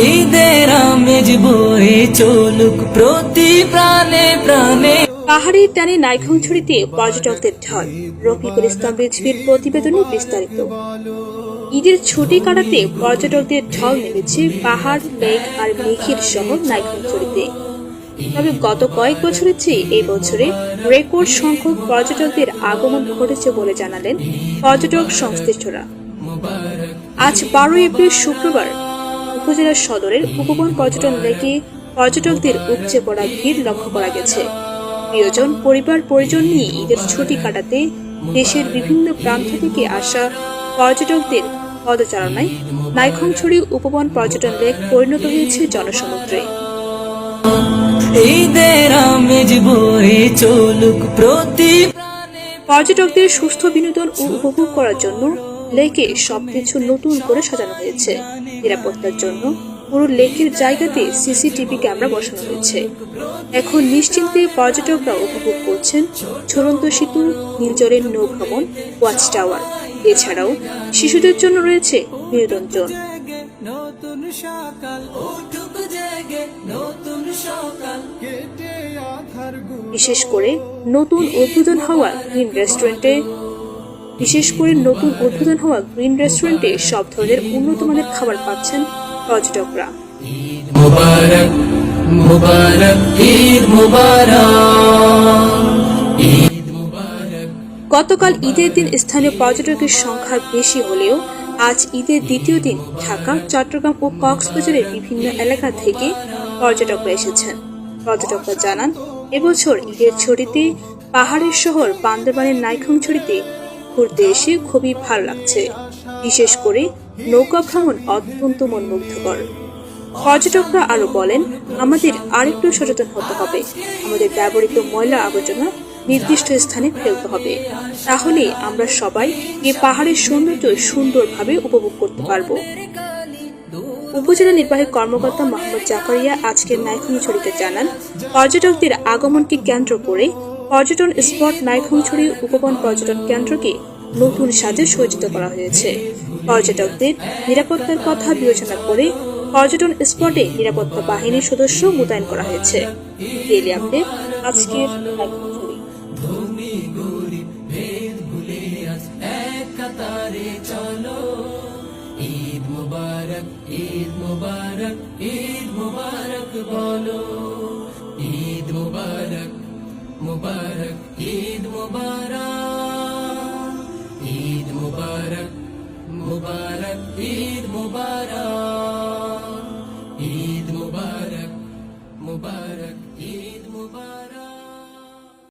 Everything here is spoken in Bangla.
ঈদের আমেজ বয়ে চলুক প্রতি প্রাণে প্রাণে। পাহাড়ের টানে নাইখংছড়িতে পর্যটকদের ঢল। রফিকুল ইসলাম রিজভির প্রতিবেদনে বিস্তারিত। ঈদের ছুটি কাটাতে পর্যটকদের ঢল নেমেছে পাহাড় লেক আর মেঘের শহর নাইখংছড়িতে। তবে গত কয়েক বছরের চেয়ে এই বছরে রেকর্ড সংখ্যক পর্যটকদের আগমন ঘটেছে বলে জানালেন পর্যটক সংশ্লিষ্টরা। আজ বারো এপ্রিল শুক্রবার উপজেলা সদরের উপবন পর্যটন লেকে পর্যটকদের উপচে পড়া ভিড় লক্ষ্য করা গেছে। প্রিয়জন পরিবার পরিজন নিয়ে ঈদের ছুটি কাটাতে দেশের বিভিন্ন প্রান্ত থেকে আসা পর্যটকদের পদচারণায় নাইখংছড়ি উপবন পর্যটন লেক পরিণত হয়েছে জনসমুদ্রে। পর্যটকদের সুস্থ বিনোদন উপভোগ করার জন্য লেকে সবকিছু নতুন করে সাজানো হয়েছে। নিরাপত্তার জন্য পুরো লেকের জায়গাতে সিসিটিভি ক্যামেরা বসানো হয়েছে। এখন নিশ্চিন্তে পর্যটকরা উপভোগ করছেন ঝুলন্ত সেতু নীলজলের নৌ ভ্রমণ ওয়াচ টাওয়ার এছাড়াও শিশুদের জন্য রয়েছে বিনোদন জোন নতুন সকাল উঠুক জেগে নতুন সকাল কেটে আধার বিশেষ করে নতুন উদ্বোধন হওয়া গ্রিন রেস্টুরেন্টে বিশেষ করে নতুন উদ্বোধন হওয়া গ্রিন রেস্টুরেন্টে সব ধরনের উন্নত মানের খাবার পাচ্ছেন পর্যটকরা। গতকাল ঈদের দিন স্থানীয় পর্যটকের সংখ্যা বেশি হলেও আজ ঈদের দ্বিতীয় দিন ঢাকা চট্টগ্রাম ও কক্সবাজারের বিভিন্ন এলাকা থেকে পর্যটকরা এসেছেন। পর্যটকরা জানান এবছর ঈদের ছড়িতে পাহাড়ের শহর বান্দরবানের নাইখংছড়িতে ঘুরতে এসে খুবই ভালো লাগছে। বিশেষ করে নৌকা ভ্রমণ অত্যন্ত মনমুগ্ধকর। পর্যটকরা আরও বলেন, আমাদের আরেকটু সচেতন হতে হবে। আমাদের ব্যবহৃত ময়লা আবর্জনা নির্দিষ্ট স্থানে ফেলতে হবে। তাহলে আমরা সবাই এই পাহাড়ের সৌন্দর্য সুন্দরভাবে উপভোগ করতে পারব। উপজেলা নির্বাহী কর্মকর্তা মোহাম্মদ জাকারিয়া আজকের নাইখংছড়িতে জানান, পর্যটকদের আগমনকে কেন্দ্র করে পর্যটন স্পট নাইখংছড়ি উপবন পর্যটন কেন্দ্রকে নতুন সাজে সজ্জিত করা হয়েছে। পর্যটকদের নিরাপত্তার কথা বিবেচনা করে পর্যটন স্পটে নিরাপত্তা বাহিনীর সদস্য মোতায়েন করা হয়েছে। ডেলি আপডেট, আজকের মুবারক, ঈদ মুবারক ঈদ মুবারক বলো। মুবারক ঈদ মুবারক ঈদ